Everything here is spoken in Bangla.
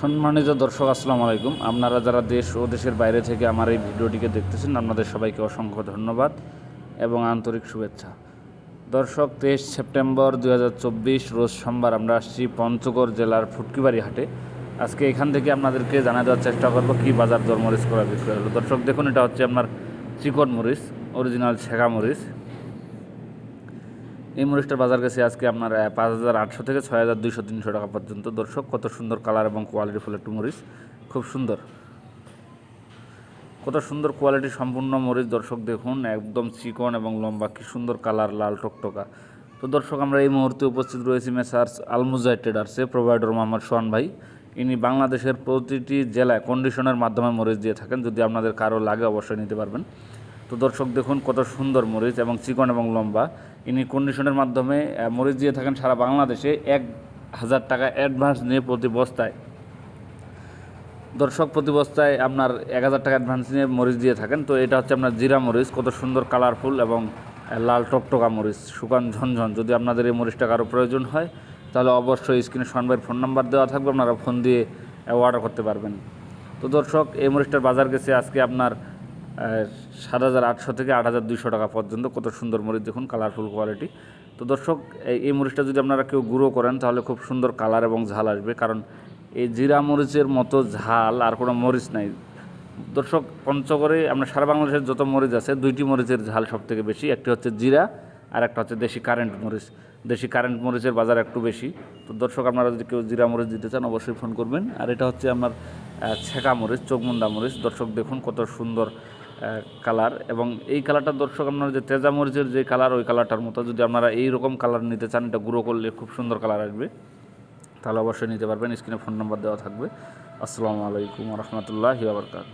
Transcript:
সম্মানিত দর্শক, আসসালামু আলাইকুম। আপনারা যারা দেশ ও দেশের বাইরে থেকে আমার এই ভিডিওটিকে দেখতেছেন, আপনাদের সবাইকে অসংখ্য ধন্যবাদ এবং আন্তরিক শুভেচ্ছা। দর্শক, তেইশ সেপ্টেম্বর দু হাজার চব্বিশ, রোজ সোমবার আমরা আসছি পঞ্চগড় জেলার ফুটকিবাড়ি হাটে। আজকে এখান থেকে আপনাদেরকে জানা দেওয়ার চেষ্টা করব কী বাজার দর মরিচ করা বিক্রয় হলো। দর্শক, দেখুন, এটা হচ্ছে আপনার চিকন মরিচ, অরিজিনাল ছেঁকা মরিচ। এই মরিচটার বাজার গেছে আজকে আপনার পাঁচ হাজার আটশো থেকে ছয় হাজার দুইশো, তিনশো টাকা পর্যন্ত। দর্শক, কত সুন্দর কালার এবং কোয়ালিটি ফুল একটু মরিচ। খুব সুন্দর। কত সুন্দর কোয়ালিটি সম্পূর্ণ মরিচ। দর্শক, দেখুন, একদম চিকন এবং লম্বা। কি সুন্দর কালার, লাল টকটকা। তো দর্শক, আমরা এই মুহূর্তে উপস্থিত রয়েছি মেসার্স আলমুজাই ট্রেডার্সে প্রোভাইডার মোহাম্মদ সোহান ভাই। ইনি বাংলাদেশের প্রতিটি জেলায় কন্ডিশনের মাধ্যমে মরিচ দিয়ে থাকেন। যদি আপনাদের কারও লাগে, অবশ্যই নিতে পারবেন। তো দর্শক দেখুন, কত সুন্দর মরিচ এবং চিকন এবং লম্বা। ইনি কন্ডিশনের মাধ্যমে মরিচ দিয়ে থাকেন সারা বাংলাদেশে এক হাজার টাকা অ্যাডভান্স নিয়ে প্রতি বস্তায়। দর্শক, প্রতি বস্তায় আপনার এক হাজার টাকা অ্যাডভান্স নিয়ে মরিচ দিয়ে থাকেন। তো এটা হচ্ছে আপনার জিরা মরিচ, কত সুন্দর কালারফুল এবং লাল টকটকা মরিচ, শুকান ঝনঝন। যদি আপনাদের এই মরিচটা কারও প্রয়োজন হয়, তাহলে অবশ্যই স্ক্রিনে সনবাইয়ের ফোন নাম্বার দেওয়া থাকবে, আপনারা ফোন দিয়ে অর্ডার করতে পারবেন। তো দর্শক, এই মরিচটার বাজার গেছে আজকে আপনার সাত হাজার আটশো থেকে আট হাজার দুইশো টাকা পর্যন্ত। কত সুন্দর মরিচ দেখুন কালারফুল কোয়ালিটি তো দর্শক, এই- মরিচটা যদি আপনারা কেউ গুঁড়ো করেন, তাহলে খুব সুন্দর কালার এবং ঝাল আসবে। কারণ এই জিরা মরিচের মতো ঝাল আর কোনো মরিচ নাই। দর্শক, পঞ্চগড়ে আমরা সারা বাংলাদেশের যত মরিচ আছে, দুইটি মরিচের ঝাল সবথেকে বেশি। একটি হচ্ছে জিরা আর একটা হচ্ছে দেশি কারেন্ট মরিচ। দেশি কারেন্ট মরিচের বাজার একটু বেশি। তো দর্শক, আপনারা যদি কেউ জিরা মরিচ দিতে চান, অবশ্যই ফোন করবেন। আর এটা হচ্ছে আমার ছেঁকা মরিচ, চোখমুন্ডা মরিচ। দর্শক, দেখুন কত সুন্দর কালার এবং এই কালারটা দর্শক, আপনারা যে তেজা মরিচের যে কালার ওই কালারটার মতো যদি আপনারা এই রকম কালার নিতে চান, এটা গুঁড়ো করলে খুব সুন্দর কালার আসবে। তাহলে অবশ্যই নিতে পারবেন। স্ক্রিনে ফোন নাম্বার দেওয়া থাকবে। আসসালামু আলাইকুম রহমতুল্লাহ বাবরকাত